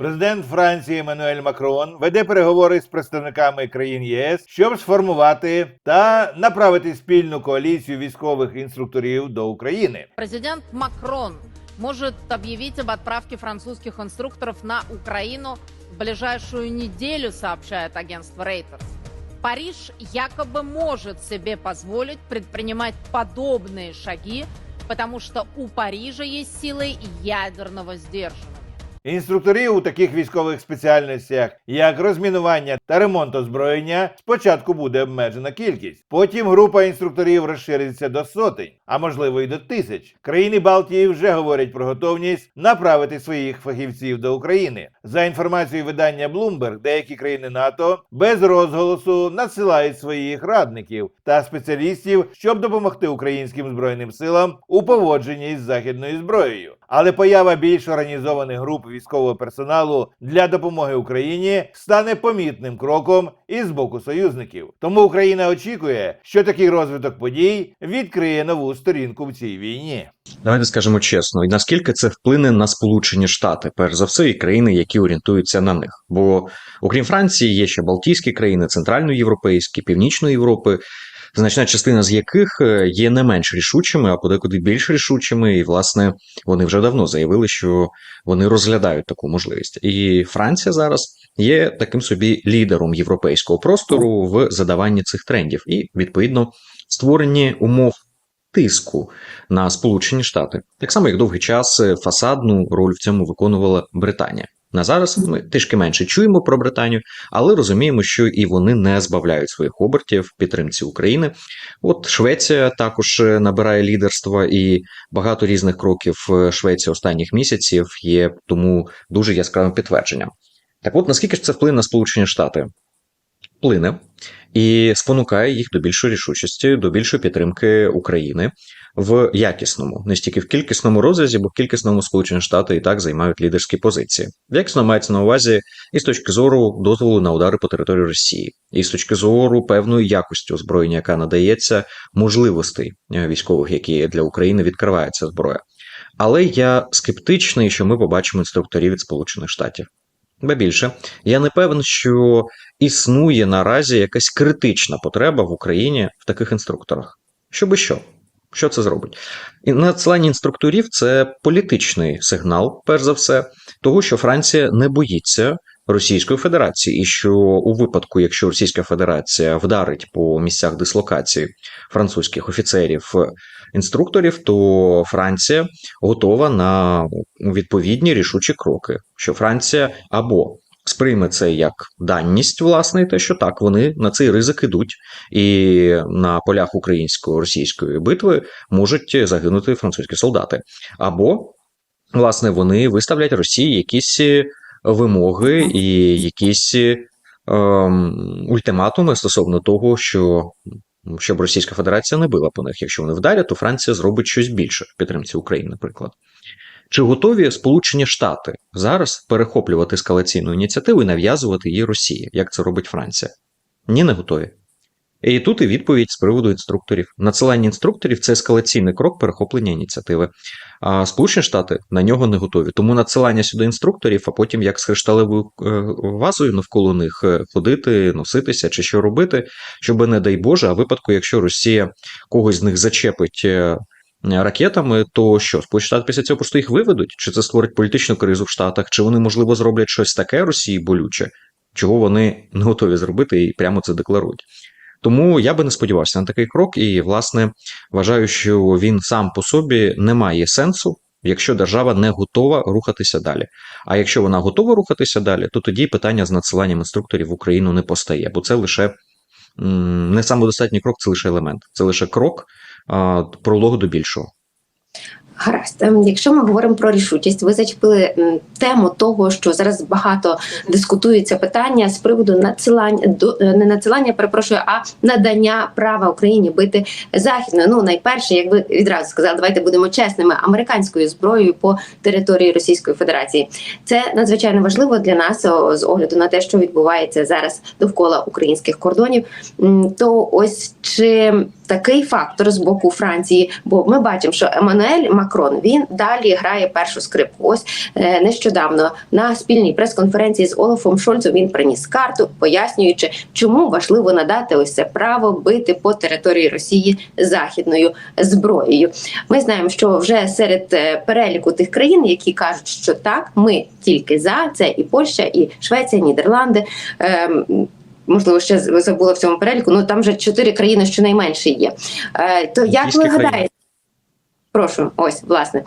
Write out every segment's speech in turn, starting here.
Президент Франції Еммануель Макрон веде переговори з представниками країн ЄС, щоб сформувати та направити спільну коаліцію військових інструкторів до України. Президент Макрон может объявить об отправке французских инструкторов на Украину в ближайшую неделю, сообщает агентство Reuters. Париж якобы может себе позволить предпринимать подобные шаги, потому что у Парижа есть силы ядерного сдерживания. Інструкторів у таких військових спеціальностях, як розмінування та ремонт озброєння, спочатку буде обмежена кількість. Потім група інструкторів розшириться до сотень, а можливо й до тисяч. Країни Балтії вже говорять про готовність направити своїх фахівців до України. За інформацією видання Bloomberg, деякі країни НАТО без розголосу надсилають своїх радників та спеціалістів, щоб допомогти українським збройним силам у поводженні із західною зброєю. Але поява більш організованих груп військового персоналу для допомоги Україні стане помітним кроком із боку союзників. Тому Україна очікує, що такий розвиток подій відкриє нову сторінку в цій війні. Давайте скажемо чесно, і наскільки це вплине на Сполучені Штати, перш за все, і країни, які орієнтуються на них. Бо окрім Франції, є ще Балтійські країни, центральноєвропейські, Північної Європи, значна частина з яких е, є не менш рішучими, а подекуди більш рішучими. І, власне, вони вже давно заявили, що вони розглядають таку можливість. І Франція зараз є таким собі лідером європейського простору в задаванні цих трендів, і відповідно створенні умов тиску на Сполучені Штати. Так само, як довгий час е, фасадну роль в цьому виконувала Британія. На зараз ми трішки менше чуємо про Британію, але розуміємо, що і вони не збавляють своїх обертів підтримці України. От Швеція також е, набирає лідерства, і багато різних кроків Швеції останніх місяців є тому дуже яскравим підтвердженням. Так от наскільки ж це вплине на Сполучені Штати? Вплине і спонукає їх до більшої рішучості, до більшої підтримки України в якісному, не стільки в кількісному розрізі, бо в кількісному Сполучені Штати і так займають лідерські позиції. Якісно мається на увазі і з точки зору дозволу на удари по території Росії, і з точки зору певної якості озброєння, яка надається, можливостей е, військових, які для України відкривається зброя. Але я скептичний, що ми побачимо інструкторів від Сполучених Штатів. Ба більше, я не певен, що існує наразі якась критична потреба в Україні в таких інструкторах. Щоби що? Що це зробить? І надсилання інструкторів це політичний сигнал, перш за все, того, що Франція не боїться Російської Федерації, і що у випадку, якщо Російська Федерація вдарить по місцях дислокації французьких офіцерів інструкторів, то Франція готова на відповідні рішучі кроки, що Франція або сприйме це як данність, власне, те, що так, вони на цей ризик ідуть, і на полях українсько-російської битви можуть загинути французькі солдати, або власне вони виставлять Росії якісь вимоги і якісь ем, ультиматуми стосовно того, що щоб Російська Федерація не била по них. Якщо вони вдарять, то Франція зробить щось більше в підтримці України, наприклад. Чи готові Сполучені Штати зараз перехоплювати ескалаційну ініціативу і нав'язувати її Росії, як це робить Франція? Ні, не готові. І тут і відповідь з приводу інструкторів. Надсилання інструкторів це ескалаційний крок перехоплення ініціативи. А Сполучені Штати на нього не готові. Тому надсилання сюди інструкторів, а потім як з кришталевою е, вазою навколо них е, ходити, носитися чи що робити, щоб, не дай Боже, а випадку, якщо Росія когось з них зачепить. е, Ракетами, то що Сполучені Штати після цього просто їх виведуть? Чи це створить політичну кризу в Штатах? Чи вони, можливо, зроблять щось таке Росії болюче, чого вони не готові зробити і прямо це декларують? Тому я би не сподівався на такий крок, і, власне, вважаю, що він сам по собі не має сенсу, якщо держава не готова рухатися далі. А якщо вона готова рухатися далі, то тоді питання з надсиланням інструкторів в Україну не постає, бо це лише не самодостатній крок, це лише елемент, це лише крок прологу до більшого. Гаразд, Ем, якщо ми говоримо про рішучість, ви зачепили тему того, що зараз багато дискутується питання з приводу надсилання до е, не надсилання, перепрошую, а надання права Україні бити західною. Ну найперше, як ви відразу сказали, давайте будемо чесними, американською зброєю по території Російської Федерації. Це надзвичайно важливо для нас з огляду на те, що відбувається зараз довкола українських кордонів. То ось чи такий фактор з боку Франції, бо ми бачимо, що Еммануель Макрон. Він далі грає першу скрипку. Ось е, нещодавно на спільній прес-конференції з Олафом Шольцем він приніс карту, пояснюючи, чому важливо надати ось це право бити по території Росії західною зброєю. Ми знаємо, що вже серед е, переліку тих країн, які кажуть, що так, ми тільки за це і Польща, і Швеція, Нідерланди. Ем, Можливо, ще забула в цьому переліку. Ну там вже чотири країни щонайменше є. Е, то як ви країни. гадаєте? Прошу, ось власне.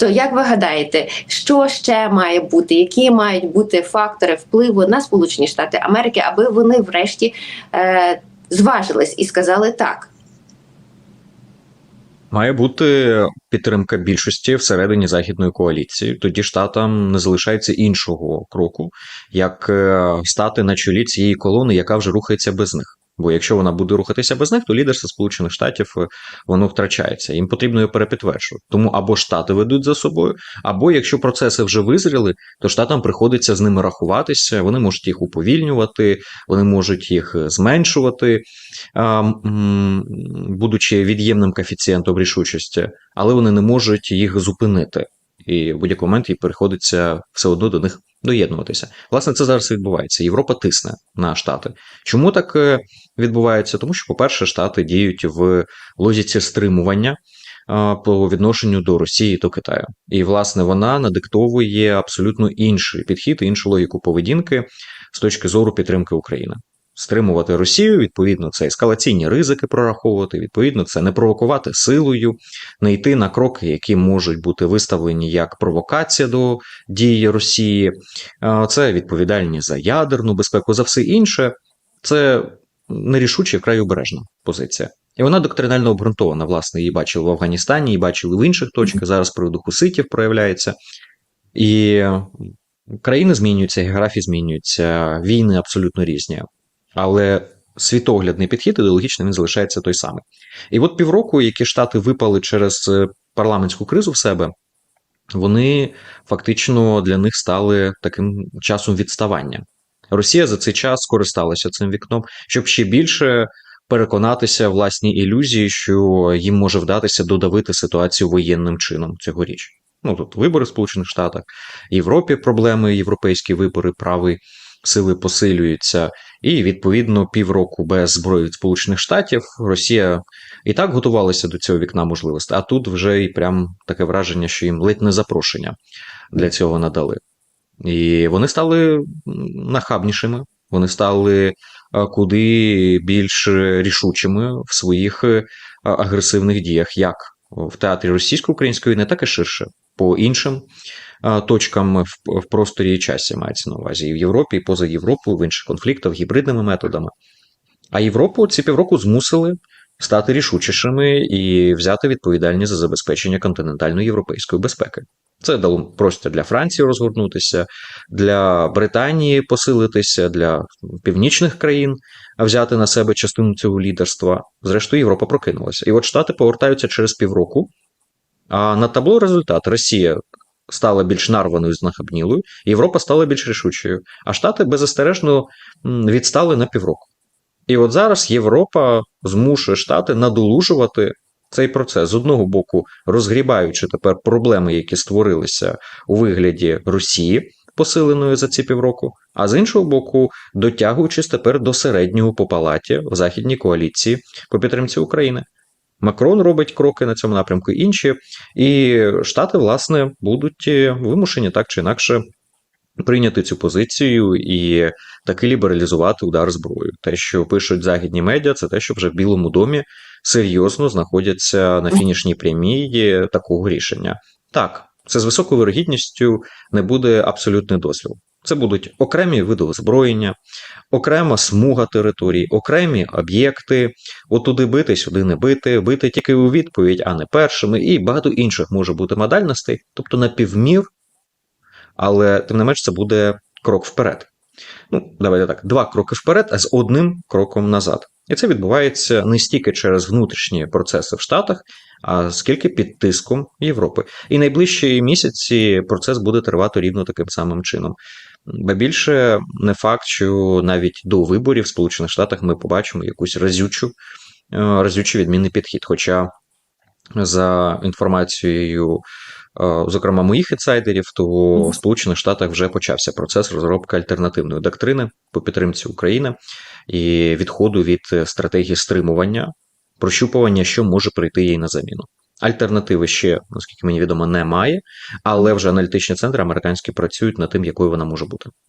То як ви гадаєте, що ще має бути, які мають бути фактори впливу на Сполучені Штати Америки, аби вони врешті е, зважились і сказали так? Має бути підтримка більшості всередині західної коаліції. Тоді штатам не залишається іншого кроку, як е, стати на чолі цієї колони, яка вже рухається без них. Бо якщо вона буде рухатися без них, то лідерство Сполучених Штатів е, воно втрачається. Їм потрібно його перепідтверджувати. Тому або штати ведуть за собою, або якщо процеси вже визріли, то штатам приходиться з ними рахуватися. Вони можуть їх уповільнювати, вони можуть їх е, зменшувати, будучи від'ємним коефіцієнтом рішучості, але вони не можуть їх зупинити. І в будь-який момент їй приходиться все одно до них доєднуватися. Власне, це зараз відбувається. Європа тисне на штати. Чому так е, відбувається? Тому що, по-перше, штати діють в логіці стримування по відношенню до Росії та Китаю. І, власне, вона надиктовує абсолютно інший підхід, іншу логіку поведінки з точки зору підтримки України. Стримувати Росію, відповідно, це ескалаційні ризики прораховувати, відповідно, це не провокувати силою, не йти на кроки, які можуть бути виставлені як провокація до дії Росії, це відповідальність за ядерну безпеку, за все інше. Це нерішуча і вкрай обережна позиція. І вона доктринально обґрунтована. Власне, її бачили в Афганістані, її бачили в інших точках. Зараз приводу хуситів проявляється. І країни змінюються, географії змінюються, війни абсолютно різні. Але світоглядний підхід ідеологічний він залишається той самий. І от півроку, які штати випали через е, парламентську кризу в себе, вони фактично для них стали таким часом відставання. Росія за цей час скористалася цим вікном, щоб ще більше переконатися власній ілюзії, що їм може вдатися додавити ситуацію воєнним чином цьогоріч. Ну тут вибори в Сполучених Штатах, Європі проблеми, європейські вибори, правої сили посилюються, і відповідно півроку без зброї від Сполучених Штатів Росія і так готувалася до цього вікна можливостей, а тут вже і прям таке враження, що їм ледь не запрошення для цього надали. І вони стали нахабнішими, вони стали куди більш рішучими в своїх е, агресивних діях, як в театрі російсько-української війни, так і ширше по іншим а, точкам в, в просторі і часі мається на увазі і в Європі, і поза Європою, в інших конфліктах, гібридними методами. А Європу ці півроку змусили стати рішучішими і взяти відповідальність за забезпечення континентальної європейської безпеки. Це дало простір для Франції розгорнутися, для Британії посилитися, для північних країн взяти на себе частину цього лідерства. Зрештою, Європа прокинулася. І от Штати повертаються через півроку. А на табло результат Росія стала більш нарваною знахабнілою, Європа стала більш рішучою, а Штати беззастережно відстали на півроку. І от зараз Європа змушує Штати надолужувати цей процес з одного боку, розгрібаючи тепер проблеми, які створилися у вигляді Росії, посиленої за ці півроку, а з іншого боку, дотягуючись тепер до середнього по палаті в західній коаліції по підтримці України. Макрон робить кроки на цьому напрямку, інші, і Штати, власне, будуть е, вимушені так чи інакше прийняти цю позицію і таки лібералізувати удар зброю. Те, що пишуть західні медіа, це те, що вже в Білому домі серйозно знаходяться на фінішній прямій такого рішення. Так, це з високою вирогідністю не буде абсолютний дозвіл. Це будуть окремі види озброєння, окрема смуга територій, окремі об'єкти, отуди бити, сюди не бити, бити тільки у відповідь, а не першими, і багато інших може бути модальностей, тобто на півмір, але тим не менш це буде крок вперед. Ну, давайте так, два кроки вперед, а з одним кроком назад. І це відбувається не стільки через внутрішні процеси в Штатах, а скільки під тиском Європи. І найближчі місяці процес буде тривати рівно таким самим чином. Ба більше не факт, що навіть до виборів в Сполучених Штатах ми побачимо якусь разючу, е, разючий відмінний підхід. Хоча за інформацією, зокрема, моїх інсайдерів, то в Сполучених Штатах вже почався процес розробки альтернативної доктрини по підтримці України і відходу від е, стратегії стримування, прощупування, що може прийти їй на заміну. Альтернативи ще, наскільки мені відомо, немає, але вже аналітичні центри американські працюють над тим, якою вона може бути.